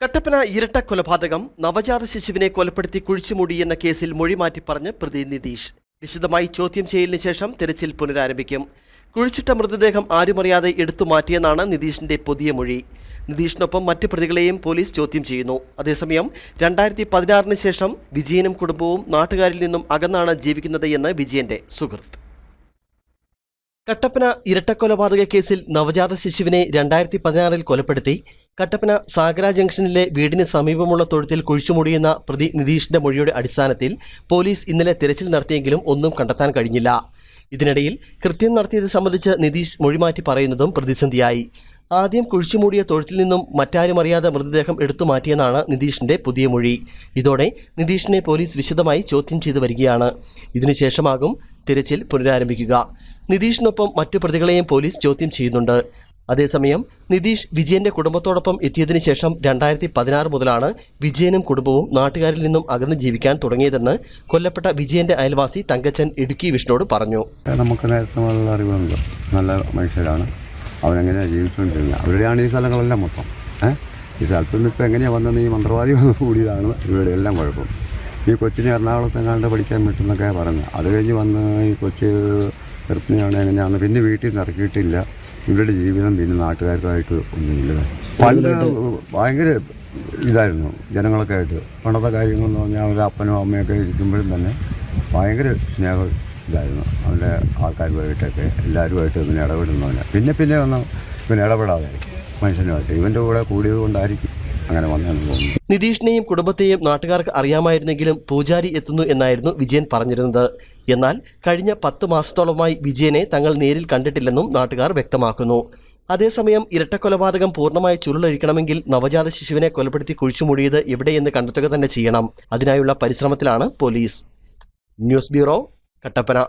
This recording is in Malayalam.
കട്ടപ്പന ഇരട്ട കൊലപാതകം നവജാത ശിശുവിനെ കൊലപ്പെടുത്തി കുഴിച്ചുമൂടി എന്ന കേസിൽ മൊഴി മാറ്റി പറഞ്ഞ് പ്രതി നിതീഷ്. വിശദമായി ചോദ്യം ചെയ്യലിന് ശേഷം തിരച്ചിൽ പുനരാരംഭിക്കും. കുഴിച്ചിട്ട മൃതദേഹം ആരുമറിയാതെ എടുത്തു മാറ്റിയെന്നാണ് നിതീഷിന്റെ പുതിയ മൊഴി. നിതീഷിനൊപ്പം മറ്റു പ്രതികളെയും പോലീസ് ചോദ്യം ചെയ്യുന്നു. അതേസമയം രണ്ടായിരത്തി പതിനാറിന് ശേഷം വിജയനും കുടുംബവും നാട്ടുകാരിൽ നിന്നും അകന്നാണ് ജീവിക്കുന്നത് എന്ന് വിജയന്റെ സുഹൃത്ത്. കട്ടപ്പന ഇരട്ടക്കൊലപാതക കേസിൽ നവജാത ശിശുവിനെ രണ്ടായിരത്തി പതിനാറിൽ കൊലപ്പെടുത്തി കട്ടപ്പന സാഗര ജംഗ്ഷനിലെ വീടിന് സമീപമുള്ള തൊഴുത്തിൽ കുഴിച്ചുമൂടിയെന്ന പ്രതി നിതീഷിന്റെ മൊഴിയുടെ അടിസ്ഥാനത്തിൽ പോലീസ് ഇന്നലെ തിരച്ചിൽ നടത്തിയെങ്കിലും ഒന്നും കണ്ടെത്താൻ കഴിഞ്ഞില്ല. ഇതിനിടയിൽ കൃത്യം നടത്തിയത് സംബന്ധിച്ച് നിതീഷ് മൊഴിമാറ്റി പറയുന്നതും പ്രതിസന്ധിയായി. ആദ്യം കുഴിച്ചുമൂടിയ തൊഴുത്തിൽ നിന്നും മറ്റാരും അറിയാതെ മൃതദേഹം എടുത്തു മാറ്റിയെന്നാണ് നിതീഷിന്റെ പുതിയ മൊഴി. ഇതോടെ നിതീഷിനെ പോലീസ് വിശദമായി ചോദ്യം ചെയ്തു വരികയാണ്. ഇതിനുശേഷമാകും തിരച്ചിൽ പുനരാരംഭിക്കുക. നിതീഷിനൊപ്പം മറ്റു പ്രതികളെയും പോലീസ് ചോദ്യം ചെയ്യുന്നുണ്ട്. അതേസമയം നിതീഷ് വിജയന്റെ കുടുംബത്തോടൊപ്പം എത്തിയതിനു ശേഷം രണ്ടായിരത്തി പതിനാറ് മുതലാണ് വിജയനും കുടുംബവും നാട്ടുകാരിൽ നിന്നും അകന്ന് ജീവിക്കാൻ തുടങ്ങിയതെന്ന് കൊല്ലപ്പെട്ട വിജയന്റെ അയൽവാസി തങ്കച്ചൻ ഇടുക്കി വിഷ്ണുവോട് പറഞ്ഞു. നമുക്ക് നേരത്തെ അറിവുണ്ട് നല്ല മനുഷ്യരാണ്. അവരെങ്ങനെ ജീവിച്ചുകൊണ്ടിരുന്നത് അവരുടെയാണ് ഈ സ്ഥലങ്ങളെല്ലാം മൊത്തം. ഈ സ്ഥലത്തു നിന്ന് ഇപ്പോൾ എങ്ങനെയാണ് വന്നത്? ഈ മന്ത്രവാദി വന്ന് കൂടിയതാണ്. ഇവരുടെ എല്ലാം കുഴപ്പം. ഈ കൊച്ചിനെ എറണാകുളത്ത് എങ്ങാണ്ട് പഠിക്കാൻ പറ്റുമെന്നൊക്കെ പറഞ്ഞു അത് കഴിഞ്ഞ് വന്ന് ഈ കൊച്ച് ഗർഭിണിയാണ് എങ്ങനെയാണ് പിന്നെ വീട്ടിൽ നിന്ന് ഇറക്കിയിട്ടില്ല. ഇവരുടെ ജീവിതം പിന്നെ നാട്ടുകാർക്കായിട്ട് ഒന്നുമില്ല. പണ്ട് ഭയങ്കര ഇതായിരുന്നു ജനങ്ങളൊക്കെ ആയിട്ട്. പണ്ടത്തെ കാര്യങ്ങളെന്ന് പറഞ്ഞാൽ അവരുടെ അപ്പനും അമ്മയൊക്കെ ഇരിക്കുമ്പോഴും തന്നെ ഭയങ്കര സ്നേഹം ഇതായിരുന്നു. അവന്റെ ആൾക്കാരുമായിട്ടൊക്കെ എല്ലാവരുമായിട്ട് ഇങ്ങനെ ഇടപെടുന്നവന് പിന്നെ പിന്നെ ഒന്ന് ഇവന് ഇടപെടാതെ മനുഷ്യനുമായിട്ട്. ഇവന്റെ കൂടെ കൂടിയത് കൊണ്ടായിരിക്കും അങ്ങനെ വന്നതെന്ന് തോന്നുന്നു. നിതീഷിനെയും കുടുംബത്തെയും നാട്ടുകാർക്ക് അറിയാമായിരുന്നെങ്കിലും പൂജാരി എത്തുന്നു എന്നായിരുന്നു വിജയൻ പറഞ്ഞിരുന്നത്. എന്നാൽ കഴിഞ്ഞ പത്ത് മാസത്തോളമായി വിജയനെ തങ്ങൾ നേരിൽ കണ്ടിട്ടില്ലെന്നും നാട്ടുകാർ വ്യക്തമാക്കുന്നു. അതേസമയം ഇരട്ടക്കൊലപാതകം പൂർണമായി ചുരുളഴിക്കണമെങ്കിൽ നവജാത ശിശുവിനെ കൊലപ്പെടുത്തി കുഴിച്ചുമൂടിയത് എവിടെയെന്ന് കണ്ടെത്തുക തന്നെ ചെയ്യണം. അതിനായുള്ള പരിശ്രമത്തിലാണ് പോലീസ്. News bureau Kattappana.